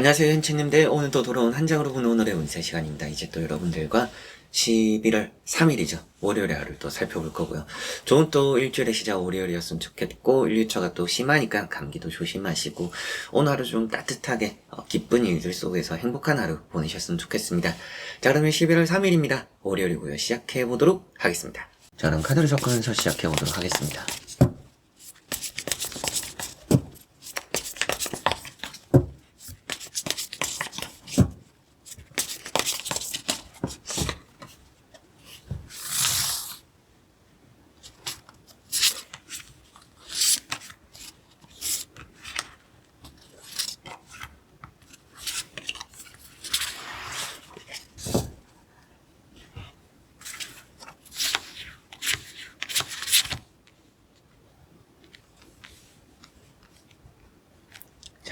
안녕하세요 현치님들. 오늘 또 돌아온 한 장으로 보는 오늘의 운세 시간입니다. 이제 또 여러분들과 11월 3일이죠. 월요일의 하루를 또 살펴볼 거고요. 좋은 또 일주일의 시작 월요일이었으면 좋겠고 1일차가 또 심하니까 감기도 조심하시고 오늘 하루 좀 따뜻하게 어, 기쁜 일들 속에서 행복한 하루 보내셨으면 좋겠습니다. 자 그러면 11월 3일입니다. 월요일이고요. 시작해 보도록 하겠습니다. 자 그럼 카드를 섞으면서 시작해 보도록 하겠습니다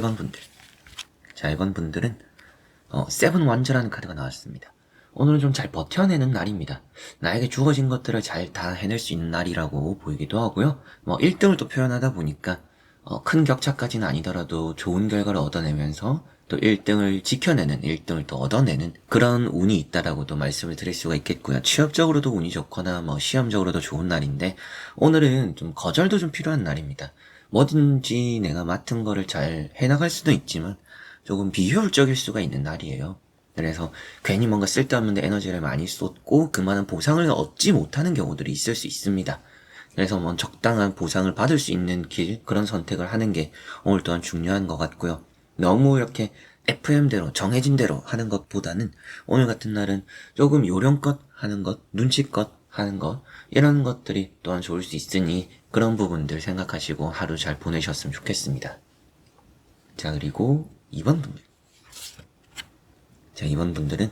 1번 분들 자 1번 분들은 어, 세븐 완저라는 카드가 나왔습니다. 오늘은 좀 잘 버텨내는 날입니다. 나에게 주어진 것들을 잘 다 해낼 수 있는 날이라고 보이기도 하고요. 뭐 1등을 또 표현하다 보니까 어, 큰 격차까지는 아니더라도 좋은 결과를 얻어내면서 또 1등을 지켜내는, 1등을 또 얻어내는 그런 운이 있다라고도 말씀을 드릴 수가 있겠고요. 취업적으로도 운이 좋거나 뭐 시험적으로도 좋은 날인데 오늘은 좀 거절도 좀 필요한 날입니다. 뭐든지 내가 맡은 거를 잘 해나갈 수도 있지만 조금 비효율적일 수가 있는 날이에요. 그래서 괜히 뭔가 쓸데없는데 에너지를 많이 쏟고 그만한 보상을 얻지 못하는 경우들이 있을 수 있습니다. 그래서 뭐 적당한 보상을 받을 수 있는 길 그런 선택을 하는 게 오늘 또한 중요한 것 같고요. 너무 이렇게 FM대로 정해진 대로 하는 것보다는 오늘 같은 날은 조금 요령껏 하는 것, 눈치껏 하는 것 이런 것들이 또한 좋을 수 있으니 그런 부분들 생각하시고 하루 잘 보내셨으면 좋겠습니다. 자 그리고 2번 분들 자 2번 분들은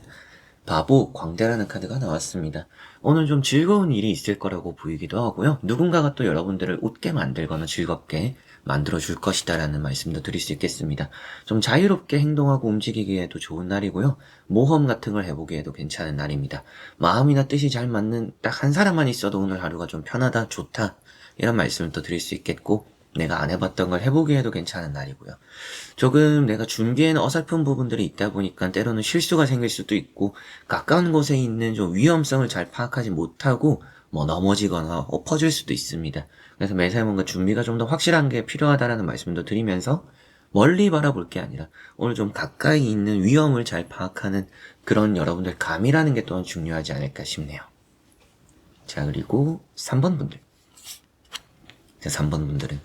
바보 광대라는 카드가 나왔습니다. 오늘 좀 즐거운 일이 있을 거라고 보이기도 하고요. 누군가가 또 여러분들을 웃게 만들거나 즐겁게 만들어 줄 것이다라는 말씀도 드릴 수 있겠습니다. 좀 자유롭게 행동하고 움직이기에도 좋은 날이고요. 모험 같은 걸 해보기에도 괜찮은 날입니다. 마음이나 뜻이 잘 맞는 딱 한 사람만 있어도 오늘 하루가 좀 편하다, 좋다 이런 말씀을 또 드릴 수 있겠고 내가 안 해봤던 걸 해보기에도 괜찮은 날이고요. 조금 내가 준비에는 어설픈 부분들이 있다 보니까 때로는 실수가 생길 수도 있고 가까운 곳에 있는 좀 위험성을 잘 파악하지 못하고 뭐 넘어지거나 엎어질 수도 있습니다. 그래서 매사에 뭔가 준비가 좀 더 확실한 게 필요하다라는 말씀도 드리면서 멀리 바라볼 게 아니라 오늘 좀 가까이 있는 위험을 잘 파악하는 그런 여러분들 감이라는 게 또한 중요하지 않을까 싶네요. 자 그리고 3번 분들 자 3번 분들은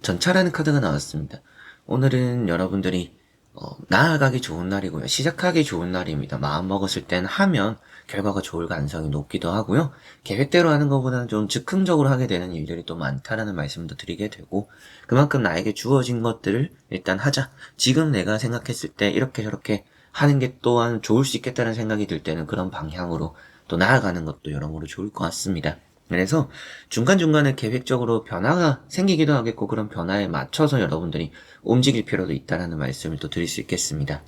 전차라는 카드가 나왔습니다. 오늘은 여러분들이 어, 나아가기 좋은 날이고요. 시작하기 좋은 날입니다. 마음 먹었을 땐 하면 결과가 좋을 가능성이 높기도 하고요. 계획대로 하는 것보다는 좀 즉흥적으로 하게 되는 일들이 또 많다라는 말씀도 드리게 되고 그만큼 나에게 주어진 것들을 일단 하자. 지금 내가 생각했을 때 이렇게 저렇게 하는 게 또한 좋을 수 있겠다는 생각이 들 때는 그런 방향으로 또 나아가는 것도 여러모로 좋을 것 같습니다. 그래서 중간중간에 계획적으로 변화가 생기기도 하겠고 그런 변화에 맞춰서 여러분들이 움직일 필요도 있다라는 말씀을 또 드릴 수 있겠습니다.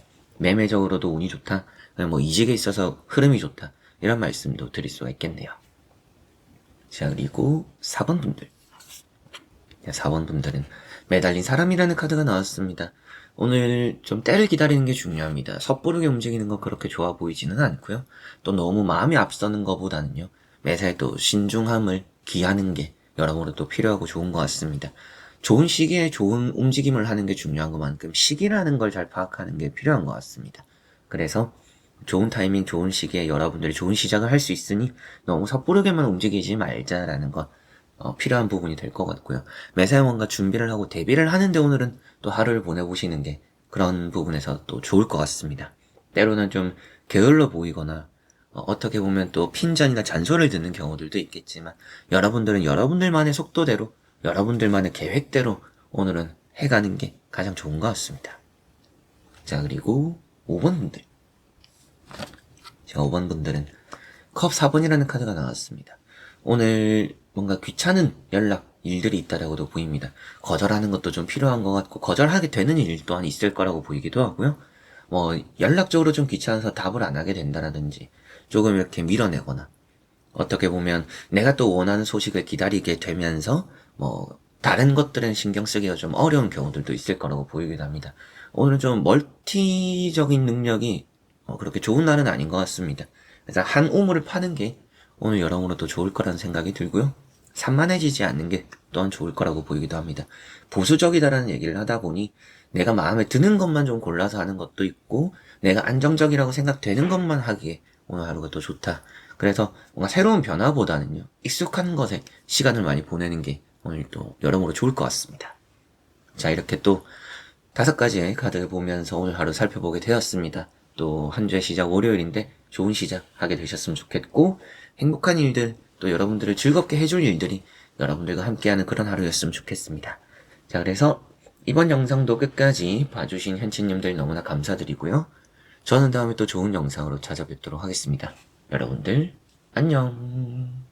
매매적으로도 운이 좋다. 뭐 이직에 있어서 흐름이 좋다. 이런 말씀도 드릴 수가 있겠네요. 자, 그리고 4번 분들. 자, 4번 분들은 매달린 사람이라는 카드가 나왔습니다. 오늘 좀 때를 기다리는 게 중요합니다. 섣부르게 움직이는 거 그렇게 좋아 보이지는 않고요. 또 너무 마음이 앞서는 것보다는요. 매사에 또 신중함을 기하는 게 여러모로 또 필요하고 좋은 것 같습니다. 좋은 시기에 좋은 움직임을 하는 게 중요한 것만큼 시기라는 걸 잘 파악하는 게 필요한 것 같습니다. 그래서 좋은 타이밍, 좋은 시기에 여러분들이 좋은 시작을 할 수 있으니 너무 섣부르게만 움직이지 말자라는 것 어, 필요한 부분이 될 것 같고요. 매사에 뭔가 준비를 하고 대비를 하는데 오늘은 또 하루를 보내보시는 게 그런 부분에서 또 좋을 것 같습니다. 때로는 좀 게을러 보이거나 어, 떻게 보면 또 핀잔이나 잔소리를 듣는 경우들도 있겠지만 여러분들은 여러분들만의 속도대로 여러분들만의 계획대로 오늘은 해가는 게 가장 좋은 것 같습니다. 자 그리고 5번 분들 자 5번 분들은 컵 4번이라는 카드가 나왔습니다. 오늘 뭔가 귀찮은 연락 일들이 있다라고도 보입니다. 거절하는 것도 좀 필요한 것 같고 거절하게 되는 일 또한 있을 거라고 보이기도 하고요. 뭐 연락적으로 좀 귀찮아서 답을 안 하게 된다라든지 조금 이렇게 밀어내거나 어떻게 보면 내가 또 원하는 소식을 기다리게 되면서 뭐 다른 것들은 신경 쓰기가 좀 어려운 경우들도 있을 거라고 보이기도 합니다. 오늘 좀 멀티적인 능력이 어, 그렇게 좋은 날은 아닌 것 같습니다. 그래서 한 우물을 파는 게 오늘 여러모로 또 좋을 거라는 생각이 들고요. 산만해지지 않는 게 또한 좋을 거라고 보이기도 합니다. 보수적이다라는 얘기를 하다 보니 내가 마음에 드는 것만 좀 골라서 하는 것도 있고 내가 안정적이라고 생각되는 것만 하기에 오늘 하루가 또 좋다. 그래서 뭔가 새로운 변화보다는요. 익숙한 것에 시간을 많이 보내는 게 오늘 또 여러모로 좋을 것 같습니다. 자 이렇게 또 다섯 가지의 카드를 보면서 오늘 하루 살펴보게 되었습니다. 또 한 주의 시작 월요일인데 좋은 시작 하게 되셨으면 좋겠고 행복한 일들 또 여러분들을 즐겁게 해줄 일들이 여러분들과 함께하는 그런 하루였으면 좋겠습니다. 자 그래서 이번 영상도 끝까지 봐주신 현치님들 너무나 감사드리고요. 저는 다음에 또 좋은 영상으로 찾아뵙도록 하겠습니다. 여러분들 안녕